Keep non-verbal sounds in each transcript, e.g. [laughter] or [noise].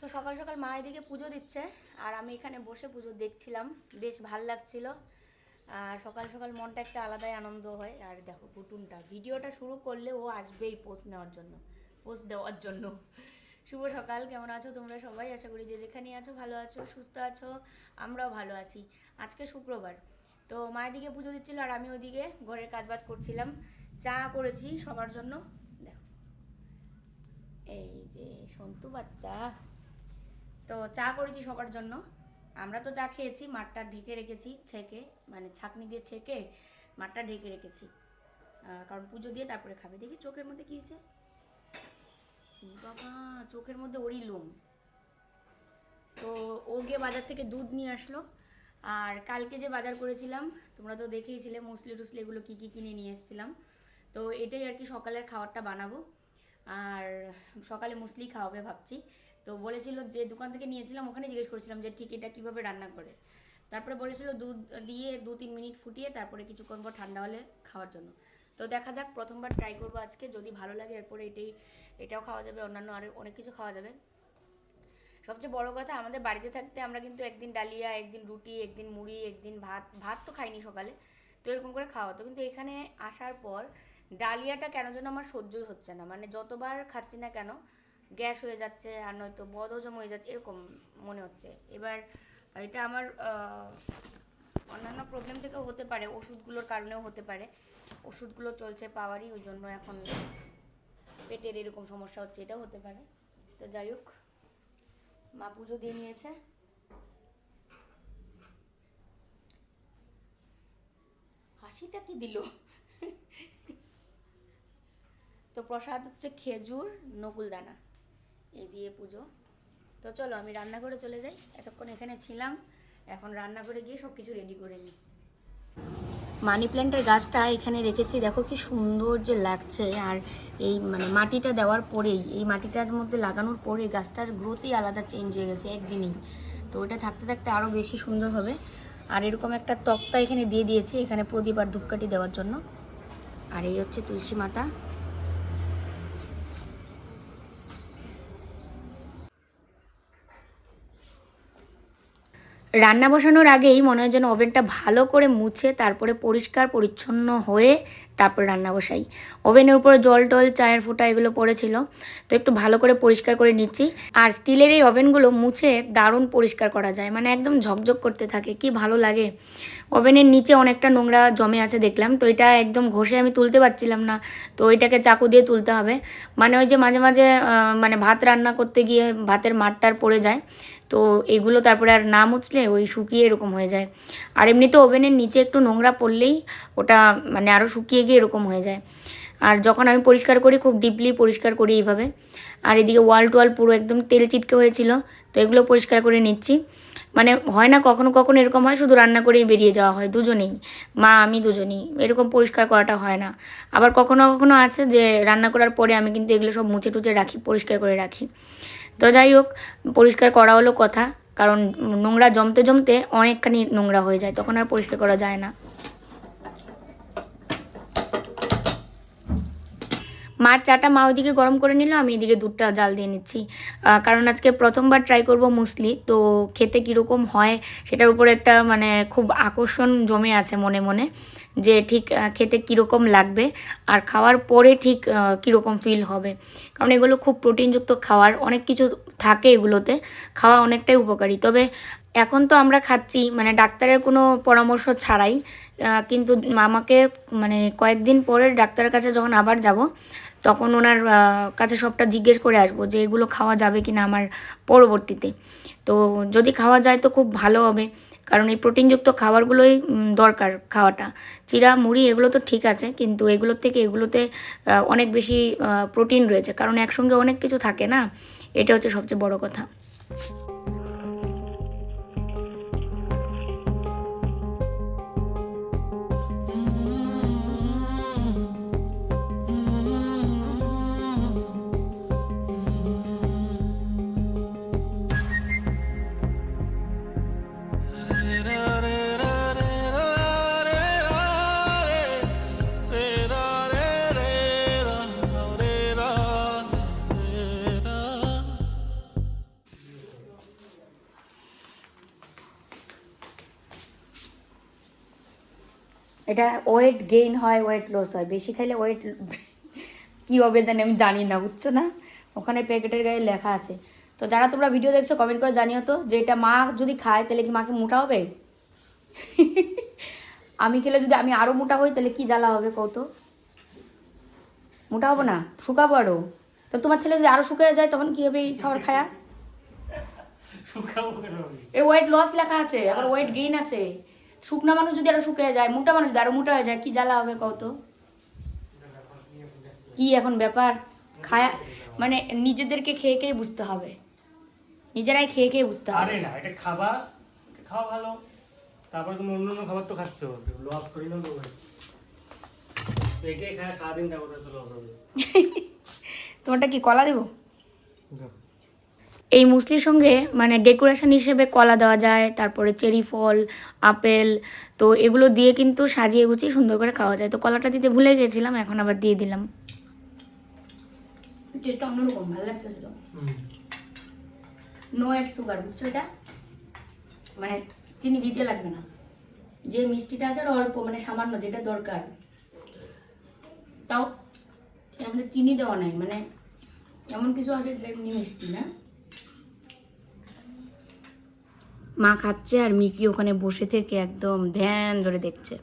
তো সকাল সকাল মা এদিকে পুজো দিচ্ছে, আর আমি এখানে বসে পুজো দেখছিলাম, বেশ ভালো লাগছিল। আর সকাল সকাল মনটা একটা আলাদাই আনন্দ হয়। আর দেখো কুটুমটা ভিডিওটা শুরু করলে ও আসবেই পোস্ট নেওয়ার জন্য পোস্ট দেওয়ার জন্য। শুভ সকাল, কেমন আছো তোমরা সবাই? আশা করি যে যেখানে আছো ভালো আছো, সুস্থ আছো, আমরাও ভালো আছি। আজকে শুক্রবার, তো মায়ের দিকে পুজো দিচ্ছিল আর আমি ওদিকে ঘরের কাজবাজ করছিলাম। চা করেছি সবার জন্য। দেখো। এই যে সন্তু বাচ্চা। তো চা করেছি সবার জন্য। আমরা তো চা খেয়েছি, মাঠটা ঢেকে রেখেছি ছেঁকে মানে ছাকনি দিয়ে ছেঁকে মাঠটা ঢেকে রেখেছি। কারণ পুজো দিয়ে তারপরে খাবে। দেখি চোখের মধ্যে কী হয়েছে। বাবা, চোখের মধ্যে ওরই লোম। তো ও গিয়ে বাজার থেকে দুধ নিয়ে আসলো। আর কালকে যে বাজার করেছিলাম, তোমরা তো দেখেইছিলে, মুসলি টুসলি এগুলো কী কী কিনে নিয়ে এসেছিলাম। তো এটাই আর কি সকালের খাবারটা বানাবো। আর সকালে মুসলি খাওয়াবে ভাবছি। তো বলেছিল যে দোকান থেকে নিয়েছিলাম, ওখানে জিজ্ঞেস করেছিলাম যে ঠিক এটা কীভাবে রান্না করে। তারপরে বলেছিল দুধ দিয়ে দু তিন মিনিট ফুটিয়ে তারপরে কিছুক্ষণ পর ঠান্ডা হলে খাওয়ার জন্য। তো দেখা যাক, প্রথমবার ট্রাই করব আজকে। যদি ভালো লাগে, এরপরে এটাই, এটাও খাওয়া যাবে, অন্যান্য আরও অনেক কিছু খাওয়া যাবে। সবচেয়ে বড় কথা, আমাদের বাড়িতে থাকতে আমরা কিন্তু একদিন ডালিয়া, একদিন রুটি, একদিন মুড়ি, একদিন ভাত ভাত তো খাইনি সকালে, তো এরকম করে খাওয়া হতো। কিন্তু এখানে আসার পর ডালিয়াটা কেন যেন আমার সহ্যই হচ্ছে না। মানে যতবার খাচ্ছি না কেন গ্যাস হয়ে যাচ্ছে আর নয়তো বদহজম হয়ে যাচ্ছে, এরকম মনে হচ্ছে। এবার এটা আমার অন্যান্য প্রবলেম থেকেও হতে পারে, ওষুধগুলোর কারণেও হতে পারে। ওষুধগুলো চলছে পাওয়ারই, ওই জন্য এখন পেটের এরকম সমস্যা হচ্ছে, এটাও হতে পারে। তো যাই হোক, মা পুজো দিয়ে নিয়েছে। হাসিটা কি দিল? তো প্রসাদ হচ্ছে খেজুর নকুলদানা এই দিয়ে পুজো। তো চলো আমি রান্না করে চলে যাই। এতক্ষণ এখানে ছিলাম। এখন রান্না করে গিয়ে সব কিছু রেডি করে নিই। মানি প্ল্যান্টের গাছটা এখানে রেখেছি। দেখো কি সুন্দর যে লাগছে। আর এই মানে মাটিটা দেওয়ার পরেই, এই মাটিটার মধ্যে লাগানোর পরে গাছটার গ্রোথই আলাদা চেঞ্জ হয়ে গেছে একদিনেই। তো ওটা থাকতে থাকতে আরও বেশি সুন্দর হবে। আর এরকম একটা তক্তা এখানে দিয়ে দিয়েছি, এখানে প্রদীপ আর ধূপকাঠি দেওয়ার জন্য। আর এই হচ্ছে তুলসী মাতা। রান্না বসানোর আগেই মনে হয় যেন ওভেনটা ভালো করে মুছে তারপরে পরিষ্কার, পরিচ্ছন্ন হয়ে তারপর রান্না বসাই। ওভেনের উপরে জল টল, চায়ের ফোঁটা এগুলো পড়েছিল। তো একটু ভালো করে পরিষ্কার করে নিচ্ছি। আর স্টিলের এই ওভেনগুলো মুছে দারুণ পরিষ্কার করা যায়। মানে একদম ঝকঝক করতে থাকে, কি ভালো লাগে। ওভেনের নিচে অনেকটা নোংরা জমে আছে দেখলাম। তো এটা একদম ঘষে আমি তুলতে পারছিলাম না। তো ওইটাকে চাকু দিয়ে তুলতে হবে। মানে ওই যে মাঝে মাঝে মানে ভাত রান্না করতে গিয়ে ভাতের মাঠটার পড়ে যায়। তো এগুলো তারপরে আর না মুছলে ওই শুকিয়ে এরকম হয়ে যায়। আর এমনিতে ওভেনের নিচে একটু নোংরা পড়লেই ওটা মানে আরও শুকিয়ে গিয়ে এরকম হয়ে যায়। আর যখন আমি পরিষ্কার করি, খুব ডিপলি পরিষ্কার করি এইভাবে। আর এদিকে ওয়াল টোয়াল পুরো একদম তেল চিটকে হয়েছিল, তো এগুলো পরিষ্কার করে নিচ্ছি। মানে হয় না কখনো কখনো এরকম হয়, শুধু রান্না করেই বেরিয়ে যাওয়া হয়, দুজনেই। মা, আমি দুজনেই। এরকম পরিষ্কার করাটা হয় না। আবার কখনো কখনো আছে যে রান্না করার পরে আমি কিন্তু এগুলো সব মুছে টুচে রাখি, পরিষ্কার করে রাখি। তো যাই হোক, পরিষ্কার করা হলো কথা, কারণ নোংরা জমতে জমতে অনেকখানি নোংরা হয়ে যায়, তখন আর পরিষ্কার করা যায় না। মার চাটা মা ওইদিকে গরম করে নিল, আমি এদিকে দুধটা জাল দিয়ে নিচ্ছি। কারণ আজকে প্রথমবার ট্রাই করব মুসলি, তো খেতে কীরকম হয় সেটার উপরে একটা মানে খুব আকর্ষণ জমে আছে মনে মনে, যে ঠিক খেতে কীরকম লাগবে আর খাওয়ার পরে ঠিক কীরকম ফিল হবে। কারণ এগুলো খুব প্রোটিনযুক্ত খাওয়ার, অনেক কিছু থাকে এগুলোতে, খাওয়া অনেকটাই উপকারী। তবে এখন তো আমরা খাচ্ছি মানে ডাক্তারের কোনো পরামর্শ ছাড়াই কিন্তু আমাকে মানে কয়েকদিন পরে ডাক্তারের কাছে যখন আবার যাব তখন ওনার কাছে সবটা জিজ্ঞেস করে আসব যে এগুলো খাওয়া যাবে কি না আমার পরবর্তীতে। তো যদি খাওয়া যায় তো খুব ভালো হবে, কারণ এই প্রোটিনযুক্ত খাবারগুলোই দরকার খাওয়াটা। চিরা, মুড়ি এগুলো তো ঠিক আছে, কিন্তু এগুলোর থেকে এগুলোতে অনেক বেশি প্রোটিন রয়েছে, কারণ একসঙ্গে অনেক কিছু থাকে না, এটা হচ্ছে সবচেয়ে বড় কথা। এটা ওয়েট গেইন হয় ওয়েট লস হয়। বেশি খাইলে ওয়েট কী হবে জানি আমি জানি না বুঝছ না? ওখানে প্যাকেটের গায়ে লেখা আছে। তো যারা তোমরা ভিডিও দেখছ কমেন্ট করে জানিও তো যে এটা মা যদি খায় তাহলে কি মাকে মোটা হবে? [laughs] আমি খেলে যদি আমি আরও মোটা হই তাহলে কি জ্বালা হবে কত মোটা হব না শুকাবো আরও তো তোমার ছেলে যদি আরও শুকিয়ে যায় তখন কী হবে এই খাবার খায়া? এর ওয়েট লস লেখা আছে আবার ওয়েট গেইন আছে। শুকনা মানুষ যদি আরও শুকিয়ে যায় মোটা মানুষ যদি আরও মোটা হয়ে যায় কি জ্বালা হবে কত কি এখন ব্যাপার? খায়া মানে নিজেদেরকে খেয়ে খেয়ে বুঝতে হবে। নিজেরাই খেয়ে খেয়ে বুঝতে হবে। আরে না এটা খাবার খাওয়া ভালো। তারপরে তুমি অন্য অন্য খাবার তো খাচ্ছ। লস করি না তো। এটাই খায় সারাদিন যাব তো লস হবে। [laughs] তোমারটা কি কলা দেবো? এই মুসলির সঙ্গে মানে ডেকোরেশন হিসেবে কলা দেওয়া যায় তারপরে চেরি ফল আপেল তো এগুলো দিয়ে কিন্তু সাজিয়ে গুছিয়ে সুন্দর করে খাওয়া যায়। তো কলাটা দিতে ভুলে গেছিলাম এখন আবার দিয়ে দিলাম। টেস্টটা অন্যরকম ভালো লাগতেছে নো অ্যাড সুগার বুঝছ এটা? মানে চিনি দিতে লাগবে না। যে মিষ্টিটা আছে অল্প মানে সামান্য যেটা দরকার। তাও চিনি দেওয়া নাই মানে এমন কিছু আছে মিষ্টি না? মা খাচ্ছে আর মিকি ওখানে বসে থেকে একদম ধ্যান ধরে দেখছে।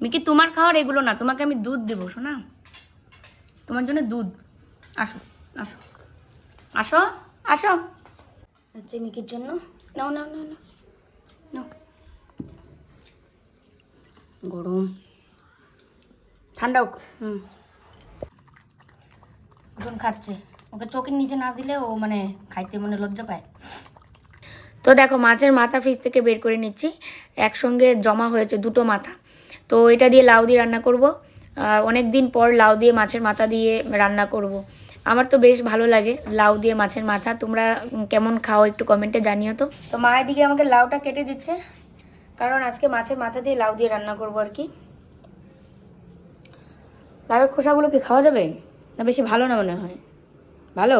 মিকি, তোমার খাওয়ার এগুলো না, তোমাকে আমি দুধ দেবো শোনা তোমার জন্য দুধ। আসো আসো। আসো আসো। হচ্ছে মিকির জন্য। নাও নাও নাও নাও। গরম। ঠান্ডা হোক, হুম। এখন খাচ্ছে। ওকে চোখের নিচে না দিলে ও মানে খাইতে মানে লজ্জা পায়। তো দেখো, মাছের মাথা ফ্রিজ থেকে বের করে নিচ্ছি। একসঙ্গে জমা হয়েছে দুটো মাথা। তো এটা দিয়ে লাউ দিয়ে রান্না করব। অনেক দিন পর লাউ দিয়ে মাছের মাথা দিয়ে রান্না করব। আমার তো বেশ ভালো লাগে লাউ দিয়ে মাছের মাথা। তোমরা কেমন খাও একটু কমেন্টে জানিও তো। তো মায়ের দিকে আমাকে লাউটা কেটে দিচ্ছে। কারণ আজকে মাছের মাথা দিয়ে লাউ দিয়ে রান্না করব আর কি। লাউয়ের খোসাগুলো কি খাওয়া যাবে? না বেশি ভালো না মনে হয়? ভালো?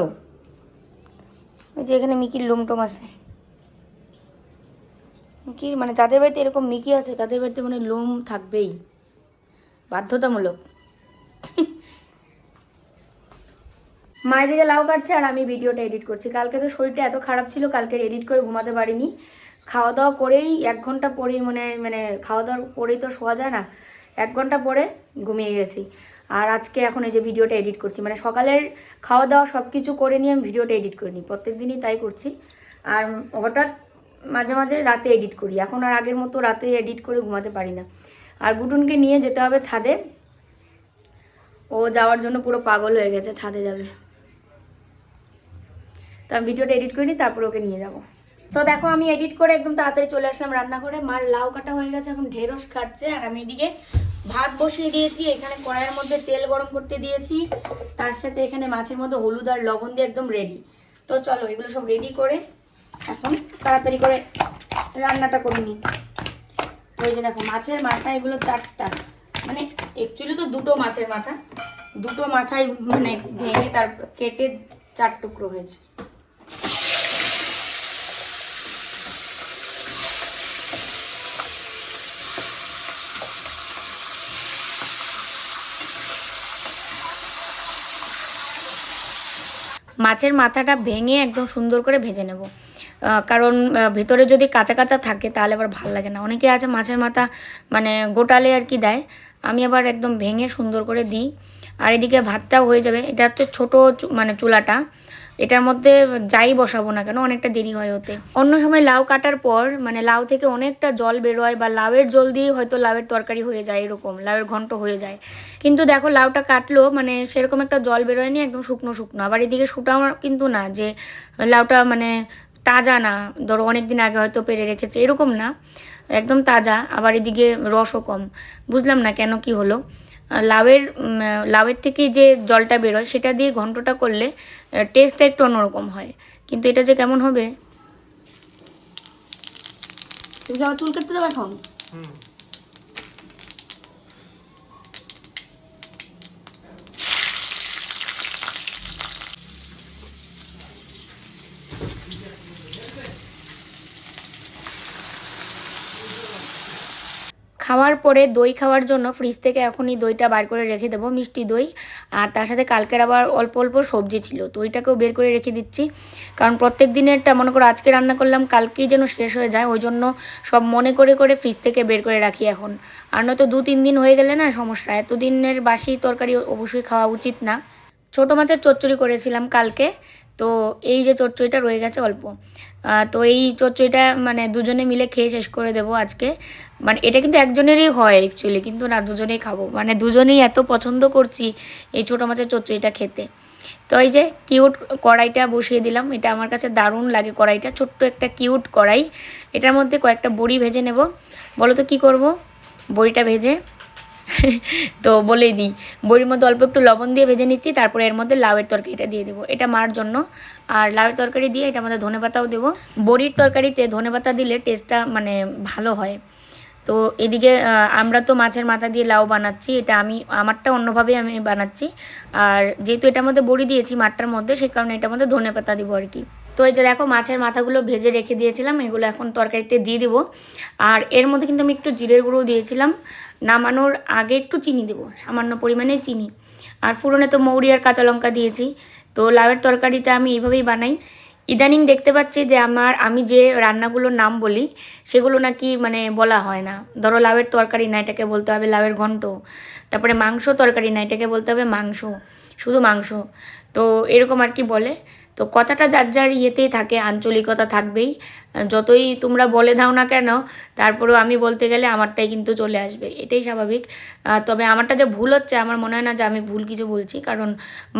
ওই যে এখানে মিকির লোমটোম আছে। মিকির মানে যাদের বাড়িতে এরকম মিকি আছে, তাদের বাড়িতে মানে লোম থাকবেই। বাধ্যতামূলক। মায়ের দিকে লাউ কাটছে আর আমি ভিডিওটা এডিট করছি। কালকে তো শরীরটা এত খারাপ ছিল, কালকে এডিট করে ঘুমাতে পারিনি। খাওয়া দাওয়া করেই এক ঘণ্টা পরেই মানে মানে খাওয়া দাওয়ার পরেই তো শোয়া যায় না, এক ঘণ্টা পরে ঘুমিয়ে গেছি। আর আজকে এখন এই যে ভিডিওটা এডিট করছি মানে সকালের খাওয়া দাওয়া সব কিছু করে নিয়ে আমি ভিডিওটা এডিট করে নিই প্রত্যেক দিনই তাই করছি। আর হঠাৎ মাঝে মাঝে রাতে এডিট করি। এখন আর আগের মতো রাতে এডিট করে ঘুমাতে পারি না। আর গুটুনকে নিয়ে যেতে হবে ছাদে। ও যাওয়ার জন্য পুরো পাগল হয়ে গেছে, ছাদে যাবে। তো আমি ভিডিওটা এডিট করিনি, তারপর ওকে নিয়ে যাব। তো দেখো, আমি এডিট করে একদম তাড়াতাড়ি চলে আসলাম রান্না করে মার লাউ কাটা হয়ে গেছে, এখন ঢেঁড়স খাচ্ছে। আর আমি এদিকে ভাত বসিয়ে দিয়েছি, এখানে কড়াইয়ের মধ্যে তেল গরম করতে দিয়েছি। তার সাথে এখানে মাছের মধ্যে হলুদ আর লবণ দিয়ে একদম রেডি তো চলো, এগুলো সব রেডি করে এখন তাড়াতাড়ি করে রান্নাটা করে নিই। এই যে দেখো, মাছের মাথা এগুলো চারটা। মানে অ্যাকচুয়ালি তো দুটো মাছের মাথা। দুটো মাথায় মানে ভেঙে তার কেটে চার টুকরো হয়েছে। মাছের মাথাটা ভেঙে একদম সুন্দর করে ভেজে নেব। কারণ ভেতরে যদি কাঁচা কাঁচা থাকে তাহলে আবার ভালো লাগে না। অনেকে আছে মাছের মাথা মানে গোটালে আর কি দেয়। আমি আবার একদম ভেঙে সুন্দর করে দিই। আর এদিকে ভাতটাও হয়ে যাবে। এটা হচ্ছে ছোট মানে চুলাটা। এটার মধ্যে যাই বসাবো না কেন, অনেকটা দেরি হয় হতে অন্য সময় লাউ কাটার পর মানে লাউ থেকে অনেকটা জল বেরোয় বা লাউয়ের জল দিয়ে হয়তো লাউয়ের তরকারি হয়ে যায় এরকম, লাউয়ের ঘন্ট হয়ে যায়। কিন্তু দেখো লাউটা কাটলো মানে সেরকম একটা জল বেরোয়নি, একদম শুকনো শুকনো। আবার এদিকে শুটাও কিন্তু না যে লাউটা মানে তাজা না ধরো অনেক দিন আগে হয়তো পেরে রেখেছে এরকম না। একদম তাজা আবার এদিকে রসও কম। বুঝলাম না কেন কি হলো। লাউয়ের লাউয়ের থেকে যে জলটা বেরোয় সেটা দিয়ে ঘন্টটা করলে টেস্টটা একটু অন্যরকম হয়। কিন্তু এটা যে কেমন হবে? তুমি কি চুল কাটতে যাবে এখন খাওয়ার পরে দই খাওয়ার জন্য ফ্রিজ থেকে এখনই দইটা বার করে রেখে দেবো, মিষ্টি দই। আর তার সাথে কালকের আবার অল্প অল্প সবজি ছিল তো ওইটাকেও বের করে রেখে দিচ্ছি। কারণ প্রত্যেক দিনেরটা মনে করো আজকে রান্না করলাম, কালকেই যেন শেষ হয়ে যায়, ওই জন্য সব মনে করে করে ফ্রিজ থেকে বের করে রাখি এখন। আর নয়তো দু তিন দিন হয়ে গেলে না সমস্যা, এতদিনের বাসি তরকারি অবশ্যই খাওয়া উচিত না। ছোটো মাছের চচ্চড়ি করেছিলাম কালকে, তো এই যে চচ্চড়িটা রয়ে গেছে অল্প। তো এই চচ্চড়িটা মানে দুজনে মিলে খেয়ে শেষ করে দেবো আজকে। মানে এটা কিন্তু একজনেরই হয় অ্যাকচুয়ালি কিন্তু না, দুজনেই খাব। মানে দুজনেই এত পছন্দ করছি এই ছোটো মাছের চচ্চড়িটা খেতে। তো এই যে কিউট কড়াইটা বসিয়ে দিলাম, এটা আমার কাছে দারুণ লাগে কড়াইটা, ছোট্ট একটা কিউট কড়াই। এটার মধ্যে কয়েকটা বড়ি ভেজে নেব। বলো তো কী করব? বড়িটা ভেজে, [laughs] তো বলেই দিই। বড়ির মধ্যে অল্প একটু লবণ দিয়ে ভেজে নিচ্ছি, তারপরে এর মধ্যে লাউয়ের তরকারিটা দিয়ে দেবো। এটা মার জন্য। আর লাউয়ের তরকারি দিয়ে এটা মধ্যে ধনে পাতাও দেবো। বড়ির তরকারিতে ধনে পাতা দিলে টেস্টটা মানে ভালো হয়। তো এদিকে আমরা তো মাছের মাথা দিয়ে লাউ বানাচ্ছি, এটা আমি, আমারটা অন্যভাবে আমি বানাচ্ছি। আর যেহেতু এটার মধ্যে বড়ি দিয়েছি মাঠটার মধ্যে, সে কারণে এটার মধ্যে ধনে পাতা দিব আর কি। তো এই যে দেখো, মাছের মাথাগুলো ভেজে রেখে দিয়েছিলাম, এগুলো এখন তরকারিতে দিয়ে দিব। আর এর মধ্যে কিন্তু আমি একটু জিরের গুঁড়ো দিয়েছিলাম, নামানোর আগে একটু চিনি দেবো, সামান্য পরিমাণে চিনি। আর ফুরনে তো মৌরি আর কাঁচা লঙ্কা দিয়েছি, তো লাউয়ের তরকারিটা আমি এইভাবেই বানাই। ইদানিং দেখতে পাচ্ছি যে আমার, আমি যে রান্নাগুলোর নাম বলি, সেগুলো নাকি মানে বলা হয় না। ধরো লাউয়ের তরকারি না, এটাকে বলতে হবে লাউয়ের ঘন্ট। তারপরে মাংস তরকারি না, এটাকে বলতে হবে মাংস। শুধু মাংস। তো এরকম আর কি বলে। তো কথাটা যার যার ইয়েতেই থাকে, আঞ্চলিকতা থাকবেই। যতই তোমরা বলে দাও না কেন, তারপরেও আমি বলতে গেলে আমারটাই কিন্তু চলে আসবে, এটাই স্বাভাবিক। তবে আমারটা যে ভুল হচ্ছে, আমার মনে হয় না যে আমি ভুল কিছু বলছি, কারণ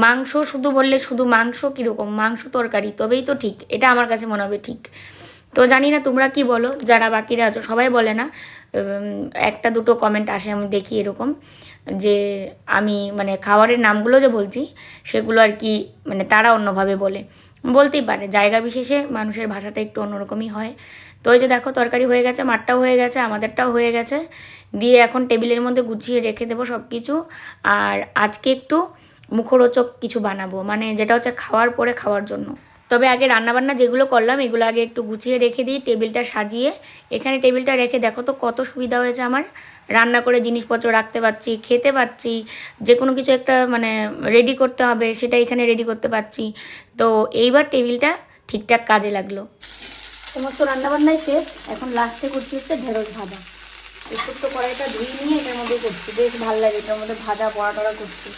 মাংস শুধু বললে শুধু মাংস কীরকম? মাংস তরকারি, তবেই তো ঠিক, এটা আমার কাছে মনে হবে ঠিক। তো জানি না তোমরা কি বলো, যারা বাকিরা আছো, সবাই বলে না একটা দুটো কমেন্ট আসে, আমি দেখি এরকম, যে আমি মানে খাবারের নামগুলো যে বলছি, সেগুলো আর কি মানে তারা অন্যভাবে বলে। বলতেই পারে, জায়গা বিশেষে মানুষের ভাষাটা একটু অন্যরকমই হয়। তো ওই যে দেখো, তরকারি হয়ে গেছে, মাঠটাও হয়ে গেছে, আমাদেরটাও হয়ে গেছে, দিয়ে এখন টেবিলের মধ্যে গুছিয়ে রেখে দেবো সব কিছু আর আজকে একটু মুখরোচক কিছু বানাবো মানে যেটা হচ্ছে খাওয়ার পরে খাওয়ার জন্য। তবে আগে রান্নাবান্না যেগুলো করলাম, এগুলো আগে একটু গুছিয়ে রেখে দিই, টেবিলটা সাজিয়ে। এখানে টেবিলটা রেখে, দেখো তো কত সুবিধা হয়েছে আমার। রান্না করে জিনিসপত্র রাখতে পারছি, খেতে পারছি যে কোনো কিছু একটা মানে রেডি করতে হবে সেটা এখানে রেডি করতে পারছি। তো এইবার টেবিলটা ঠিকঠাক কাজে লাগল। সমস্ত রান্নাবান্নাই শেষ, এখন লাস্টে করছি হচ্ছে ঢেঁড়স ভাজা। এই ছোট্ট কড়াইটা ধুয়ে নিয়ে এটার মধ্যে করছি, বেশ ভালো লাগে এটার মধ্যে ভাজা বড়া টড়া করছি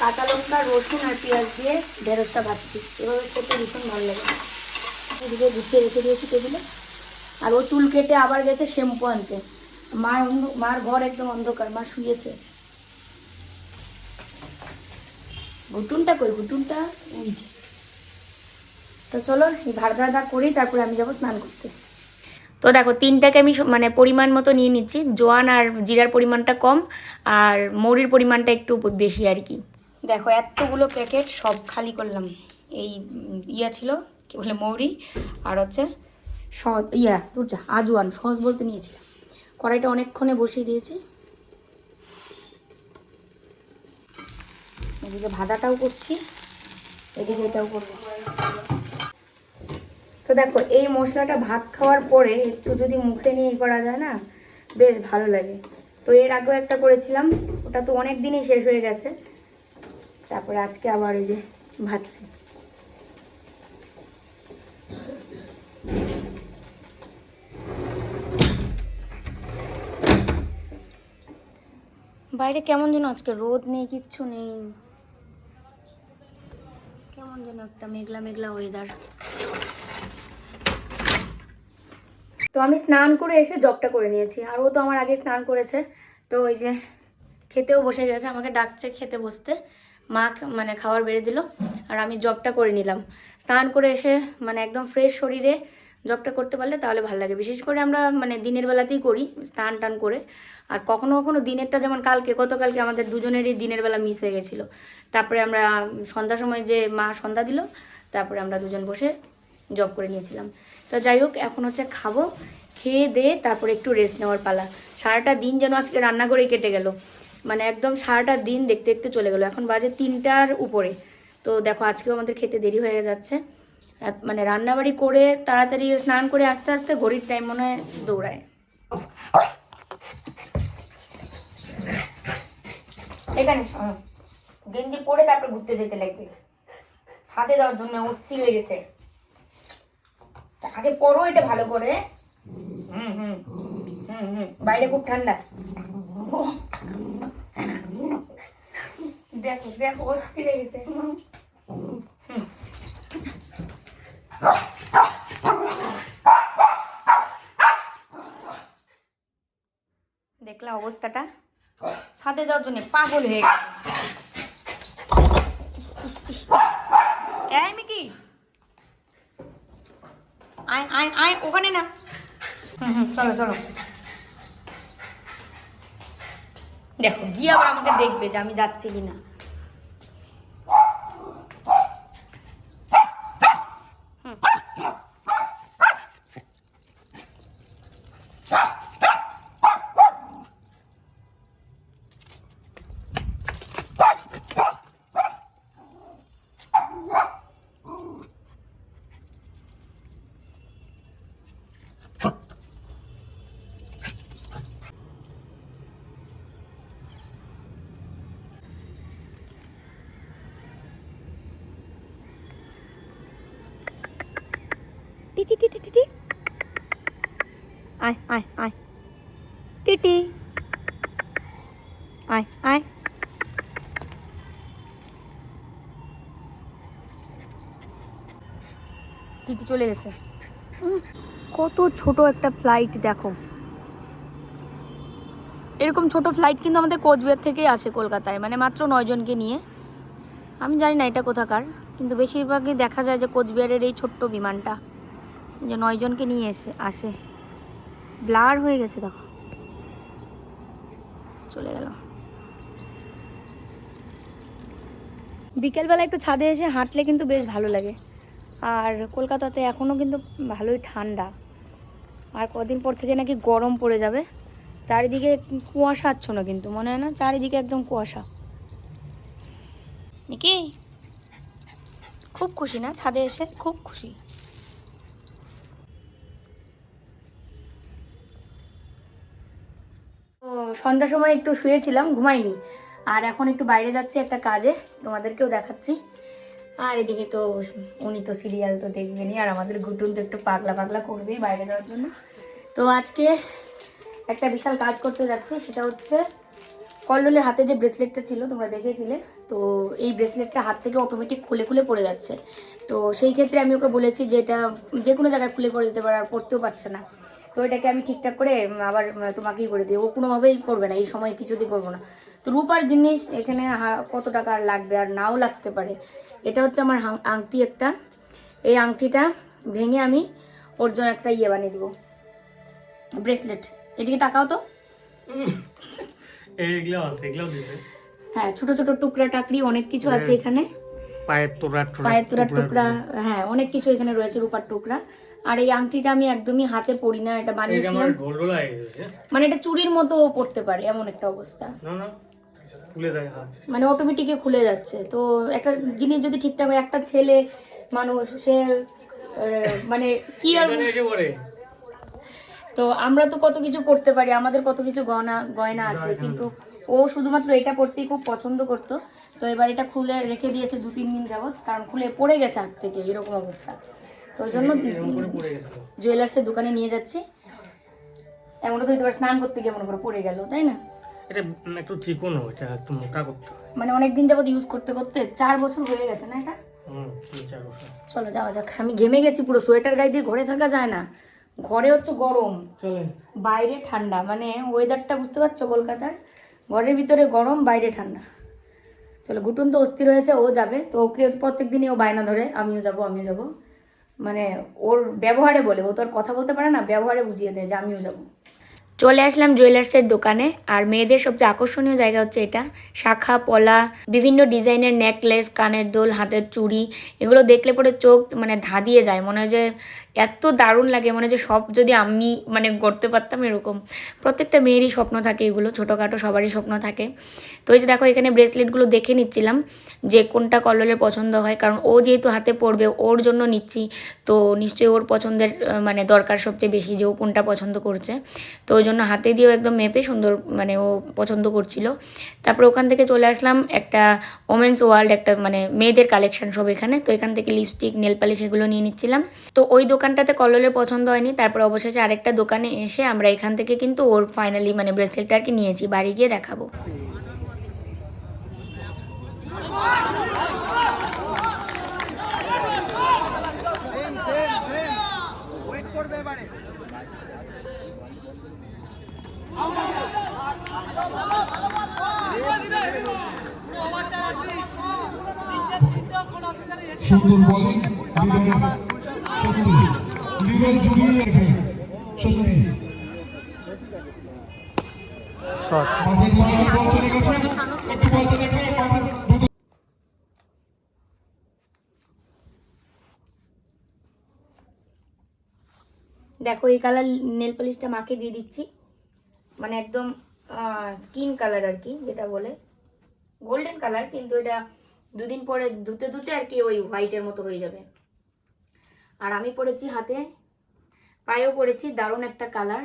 কাঁচা লঙ্কা, রসুন আর পেঁয়াজ দিয়ে ঢেঁড়সটা ভাজছি। এভাবে খেতে ভীষণ ভালো লাগে। এদিকে গুছিয়ে রেখে দিয়েছি টেবিলে। আর ও চুল কেটে আবার গেছে শ্যাম্পু আনতে। মার মার ঘর একদম অন্ধকার, মা শুয়েছে। ঘুটুনটা কই? ঘুটুনটা যে। তো চলো, এই ভাড়া ভাড়া করি, তারপরে আমি যাব স্নান করতে। তো দেখো, তিনটাকে আমি মানে পরিমাণ মতো নিয়ে নিচ্ছি। জোয়ান আর জিরার পরিমাণটা কম, আর মৌরির পরিমাণটা একটু বেশি আর কি। দেখো, এতগুলো প্যাকেট সব খালি করলাম। এই ইয়া ছিল, কি বলে, মৌরি আর হচ্ছে সহজ ইয়া তোর যা আজওয়ান সহজ বলতে নিয়েছিলাম। কড়াইটা অনেকক্ষণে বসিয়ে দিয়েছি। এদিকে ভাজাটাও করছি, এদিকে এটাও করব। তো দেখো, এই মশলাটা ভাত খাওয়ার পরে একটু যদি মুখে নিয়ে করা যায় না, বেশ ভালো লাগে। তো এর আগেও একটা করেছিলাম, ওটা তো অনেক দিনই শেষ হয়ে গেছে। তারপরে আজকে আবার এই যে ভাজছি। বাইরে কেমন যেন আজকে রোদ নেই কিচ্ছু নেই। কেমন যেন একটা মেঘলা মেঘলা ওয়েদার তো আমি স্নান করে এসে জবটা করে নিয়েছি আর ও তো আমার আগে স্নান করেছে। তো ওই যে খেতেও বসে গেছে আমাকে ডাকছে খেতে বসতে। মা মানে খাবার বেড়ে দিল, আর আমি জবটা করে নিলাম। স্নান করে এসে মানে একদম ফ্রেশ শরীরে জবটা করতে পারলে তাহলে ভালো লাগে। বিশেষ করে আমরা মানে দিনের বেলাতেই করি স্নান টান করে। আর কখনো কখনো দিনেরটা যেমন কালকে, গতকালকে আমাদের দুজনেরই দিনের বেলা মিস হয়ে গেছিল। তারপরে আমরা সন্ধ্যার সময় যে মা সন্ধ্যা দিল, তারপরে আমরা দুজন বসে জব করে নিয়েছিলাম। তো যাই হোক, এখন হচ্ছে খাব, খেয়ে দিয়ে তারপরে একটু রেস্ট নেওয়ার পালা। সারাটা দিন যেন আজকে রান্না করেই কেটে গেল। মানে একদম সারাটা দিন দেখতে দেখতে চলে গেলো। এখন বাজে তিনটার উপরে। তো দেখো, আজকেও আমাদের খেতে দেরি হয়ে যাচ্ছে। মানে রান্নাবাড়ি করে তাড়াতাড়ি স্নান করে আস্তে আস্তে ঘড়ির টাইম মনে হয় দৌড়ায়। এখানে গেঞ্জি পরে তারপর ঘুরতে যেতে লাগবে। ছাদে যাওয়ার জন্য অস্থির হয়ে গেছে। আগে পরো এটা ভালো করে। হুম হুম হুম হুম, বাইরে খুব ঠান্ডা। দেখো দেখো অস্থির হয়ে গেছে। হুম। দেখলাম অবস্থাটা? ছাদে যাওয়ার জন্য পাগল হয়ে গেছে। এই, মিকি। আয় আয় আয়, ওখানে না। হুম হুম, চলো চলো। দেখো গিয়ে আবার আমাকে দেখবে যে আমি যাচ্ছি কিনা। টি টি টি টি টি আয় আয় আয় টিটি আয় আয় টিটি চলে গেছে কত ছোট একটা ফ্লাইট দেখো এরকম ছোট ফ্লাইট কিন্তু আমাদের কোচবিহার থেকেই আসে কলকাতায় মানে মাত্র নয়জনকে নিয়ে আমি জানি না এটা কোথাকার কিন্তু বেশিরভাগই দেখা যায় যে কোচবিহারের এই ছোট্ট বিমানটা যে নয়জনকে নিয়ে এসে আসে। ব্লার হয়ে গেছে দেখো। চলে গেল। বিকেলবেলা একটু ছাদে এসে হাঁটলে কিন্তু বেশ ভালো লাগে। আর কলকাতাতে এখনও কিন্তু ভালোই ঠান্ডা। আর কদিন পর থেকে নাকি গরম পড়ে যাবে। চারিদিকে কুয়াশা আচ্ছন্ন কিন্তু মনে হয় না? চারিদিকে একদম কুয়াশা। নাকি? খুব খুশি না? ছাদে এসে খুব খুশি? সন্ধ্যার সময় একটু শুয়েছিলাম, ঘুমাইনি। আর এখন একটু বাইরে যাচ্ছি একটা কাজে, তোমাদেরকেও দেখাচ্ছি। আর এদিকে তো উনি তো সিরিয়াল তো দেখবেনি আর আমাদের গুটুন তো একটু পাগলা পাগলা করবেই বাইরে যাওয়ার জন্য। তো আজকে একটা বিশাল কাজ করতে যাচ্ছি, সেটা হচ্ছে কল্লোলের হাতে যে ব্রেসলেটটা ছিল, তোমরা দেখেছিলে, তো এই ব্রেসলেটটা হাত থেকে অটোমেটিক খুলে খুলে পড়ে যাচ্ছে। তো সেই ক্ষেত্রে আমি ওকে বলেছি যে এটা যে কোনো জায়গায় খুলে পড়ে যেতে পারে, আর পড়তেও পারছে না। তো এটাকে আমি ঠিকঠাক করে আবার তোমাকেই করে দিই ও কোনোভাবেই করবে না এই সময় কিছুতেই করব না। তো রূপার জিনিস এখানে কত টাকা আর লাগবে আর নাও লাগতে পারে। এটা হচ্ছে আমার আংটি একটা। এই আংটিটা ভেঙে আমি ওর জন্য একটা ইয়ে বানিয়ে দেবো। ব্রেসলেট। এদিকে তাকাও তো। হ্যাঁ ছোট ছোট টুকরা টাকরি অনেক কিছু আছে এখানে। পায়ের তোরা পায়ের তোলার টুকরা হ্যাঁ অনেক কিছু এখানে রয়েছে রূপার টুকরা আর এই আংটিটা আমি একদমই হাতে পরি না এটা বানিয়েছিলাম। হয়ে মানে এটা চুরির মতো পড়তে পারে এমন একটা অবস্থা। না না খুলে যায় হাত মানে অটোমেটিকে খুলে যাচ্ছে। তো একটা জিনিস যদি ঠিকঠাক হয় একটা ছেলে মানুষ সে আহ, মানে কি আর তো আমরা তো কত কিছু করতে পারি আমাদের কত কিছু গয়না গয়না আছে কিন্তু ও শুধুমাত্র এটা পড়তেই খুব পছন্দ করতো। তো এবার এটা খুলে রেখে দিয়েছে দু তিন দিন যাবত কারণ খুলে পড়ে গেছে হাত থেকে এরকম অবস্থা। তো ওই জন্য জুয়েলার্সের দোকানে নিয়ে যাচ্ছি। এমনও তো এবার স্নান করতে গিয়ে মনে করে পড়ে গেল তাই না? এটা একটু চিকনো এটা একটু মোটা করতে মানে অনেক দিন যাবত ইউজ করতে করতে চার বছর হয়ে গেছে না এটা? চলো যাওয়া যাক। আমি ঘেমে গেছি পুরো সোয়েটার গায়ে দিয়ে ঘরে থাকা যায় না। ঘরে হচ্ছে গরম। বাইরে ঠান্ডা মানে ওয়েদারটা বুঝতে পারছ কলকাতার? ঘরের ভিতরে গরম বাইরে ঠান্ডা। চলো গুটুন তো অস্থির হয়েছে, ও যাবে। তো ওকে প্রত্যেক দিনই ও বায়না ধরে, আমিও যাব আমিও যাব। মানে ওর ব্যবহারে বলে, ও তো আর কথা বলতে পারে না, ব্যবহারে বুঝিয়ে দেয় যে আমিও যাব। চলে আসলাম জুয়েলার্সের দোকানে, আর মেয়েদের সবচেয়ে আকর্ষণীয় জায়গা হচ্ছে এটা। শাখা, পলা, বিভিন্ন ডিজাইনের নেকলেস কানের দোল, হাতের চুড়ি, এগুলো দেখলে পরে চোখ মানে ধাঁধিয়ে যায়, মনে হয় যে এত দারুণ লাগে মনে যে সব যদি আমি মানে করতে পারতাম এরকম। প্রত্যেকটা মেয়েরই স্বপ্ন থাকে এগুলো, ছোটোখাটো সবারই স্বপ্ন থাকে। তো এই যে দেখো এখানে ব্রেসলেটগুলো দেখে নিচ্ছিলাম যে কোনটা কলরের পছন্দ হয়, কারণ ও যেহেতু হাতে পড়বে ওর জন্য নিচ্ছি। তো নিশ্চয়ই ওর পছন্দের মানে দরকার সবচেয়ে বেশি যে ও কোনটা পছন্দ করছে। তো ওই জন্য হাতে দিয়েও একদম মেপে সুন্দর মানে ও পছন্দ করছিল। তারপর ওখান থেকে চলে আসলাম একটা ওমেন্স ওয়ার্ল্ড একটা মানে মেয়েদের কালেকশন সব এখানে। তো এখান থেকে লিপস্টিক নেল পালিশ এগুলো নিয়ে নিচ্ছিলাম। তো ওই দোকানটাতে কলরের পছন্দ হয়নি, তারপর অবশেষে আরেকটা দোকানে এসে আমরা এখান থেকে কিন্তু ওর ফাইনালি মানে ব্রেসলেটটা আর কি নিয়েছি, বাড়ি গিয়ে দেখাবো। সুন্দর বলিং সত্যি লিডার জুড়িয়ে রাখে। সত্যি মাঠের বাইরে বল চলে গেছে। একটু বলতে দেখে মাঠের দেখো এই কালার নেল পলিশটা মাকে দিয়ে দিচ্ছি। মানে একদম স্কিন কালার আর কি যেটা বলে। গোল্ডেন কালার কিন্তু এটা দুদিন পরে ধুতে ধুতে আর কি ওই হোয়াইটের মতো হয়ে যাবে। আর আমি পরেছি হাতে পায়েও পরেছি দারুণ একটা কালার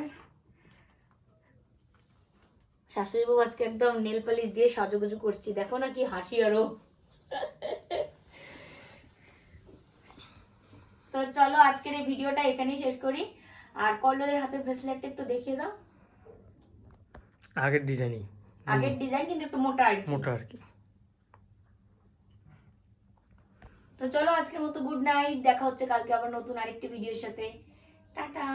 শাশুড়ি বউ আজকে একদম নেল পালিশ দিয়ে সাজুগুজু করছি দেখো না কি হাসি আরও। তো চলো আজকের এই ভিডিওটা এখানেই শেষ করি। আর কল্লোলের হাতের ব্রেসলেটটা একটু দেখিয়ে দাও। আগের ডিজাইনই আগের ডিজাইন কিন্তু একটু মোটা আর। মোটা আর কি। তো চলো আজকের মতো গুড নাইট দেখা হচ্ছে কালকে আবার নতুন আরেকটি ভিডিওর সাথে। টাটা